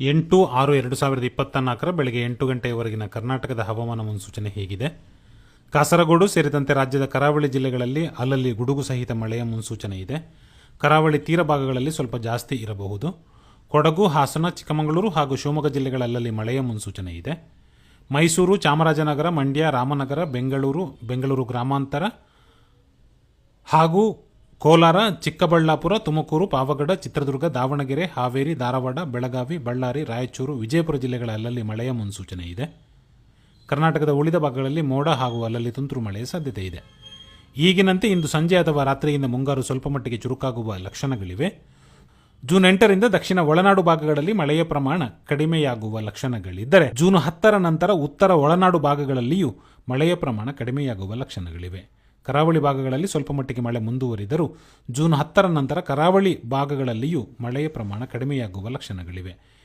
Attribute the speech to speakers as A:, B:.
A: ಎಂಟು ಆರು ಎರಡು ಸಾವಿರದ ಇಪ್ಪತ್ತ ನಾಲ್ಕರ ಬೆಳಗ್ಗೆ ಎಂಟು ಗಂಟೆಯವರೆಗಿನ ಕರ್ನಾಟಕದ ಹವಾಮಾನ ಮುನ್ಸೂಚನೆ ಹೀಗಿದೆ. ಕಾಸರಗೋಡು ಸೇರಿದಂತೆ ರಾಜ್ಯದ ಕರಾವಳಿ ಜಿಲ್ಲೆಗಳಲ್ಲಿ ಅಲ್ಲಲ್ಲಿ ಗುಡುಗು ಸಹಿತ ಮಳೆಯ ಮುನ್ಸೂಚನೆ ಇದೆ. ಕರಾವಳಿ ತೀರ ಭಾಗಗಳಲ್ಲಿ ಸ್ವಲ್ಪ ಜಾಸ್ತಿ ಇರಬಹುದು. ಕೊಡಗು, ಹಾಸನ, ಚಿಕ್ಕಮಗಳೂರು ಹಾಗೂ ಶಿವಮೊಗ್ಗ ಜಿಲ್ಲೆಗಳಲ್ಲಲ್ಲಿ ಮಳೆಯ ಮುನ್ಸೂಚನೆ ಇದೆ. ಮೈಸೂರು, ಚಾಮರಾಜನಗರ, ಮಂಡ್ಯ, ರಾಮನಗರ, ಬೆಂಗಳೂರು ಬೆಂಗಳೂರು ಗ್ರಾಮಾಂತರ ಹಾಗೂ ಕೋಲಾರ, ಚಿಕ್ಕಬಳ್ಳಾಪುರ, ತುಮಕೂರು, ಪಾವಗಡ, ಚಿತ್ರದುರ್ಗ, ದಾವಣಗೆರೆ, ಹಾವೇರಿ, ಧಾರವಾಡ, ಬೆಳಗಾವಿ, ಬಳ್ಳಾರಿ, ರಾಯಚೂರು, ವಿಜಯಪುರ ಜಿಲ್ಲೆಗಳ ಅಲ್ಲಲ್ಲಿ ಮಳೆಯ ಮುನ್ಸೂಚನೆ ಇದೆ. ಕರ್ನಾಟಕದ ಉಳಿದ ಭಾಗಗಳಲ್ಲಿ ಮೋಡ ಹಾಗೂ ಅಲ್ಲಲ್ಲಿ ತುಂತುರು ಮಳೆಯ ಸಾಧ್ಯತೆ ಇದೆ. ಈಗಿನಂತೆ ಇಂದು ಸಂಜೆ ಅಥವಾ ರಾತ್ರಿಯಿಂದ ಮುಂಗಾರು ಸ್ವಲ್ಪ ಮಟ್ಟಿಗೆ ಚುರುಕಾಗುವ ಲಕ್ಷಣಗಳಿವೆ. ಜೂನ್ ಎಂಟರಿಂದ ದಕ್ಷಿಣ ಒಳನಾಡು ಭಾಗಗಳಲ್ಲಿ ಮಳೆಯ ಪ್ರಮಾಣ ಕಡಿಮೆಯಾಗುವ ಲಕ್ಷಣಗಳಿದ್ದರೆ, ಜೂನ್ ಹತ್ತರ ನಂತರ ಉತ್ತರ ಒಳನಾಡು ಭಾಗಗಳಲ್ಲಿಯೂ ಮಳೆಯ ಪ್ರಮಾಣ ಕಡಿಮೆಯಾಗುವ ಲಕ್ಷಣಗಳಿವೆ. ಕರಾವಳಿ ಭಾಗಗಳಲ್ಲಿ ಸ್ವಲ್ಪ ಮಟ್ಟಿಗೆ ಮಳೆ ಮುಂದುವರಿದರೂ ಜೂನ್ ಹತ್ತರ ನಂತರ ಕರಾವಳಿ ಭಾಗಗಳಲ್ಲಿಯೂ ಮಳೆಯ ಪ್ರಮಾಣ ಕಡಿಮೆಯಾಗುವ ಲಕ್ಷಣಗಳಿವೆ.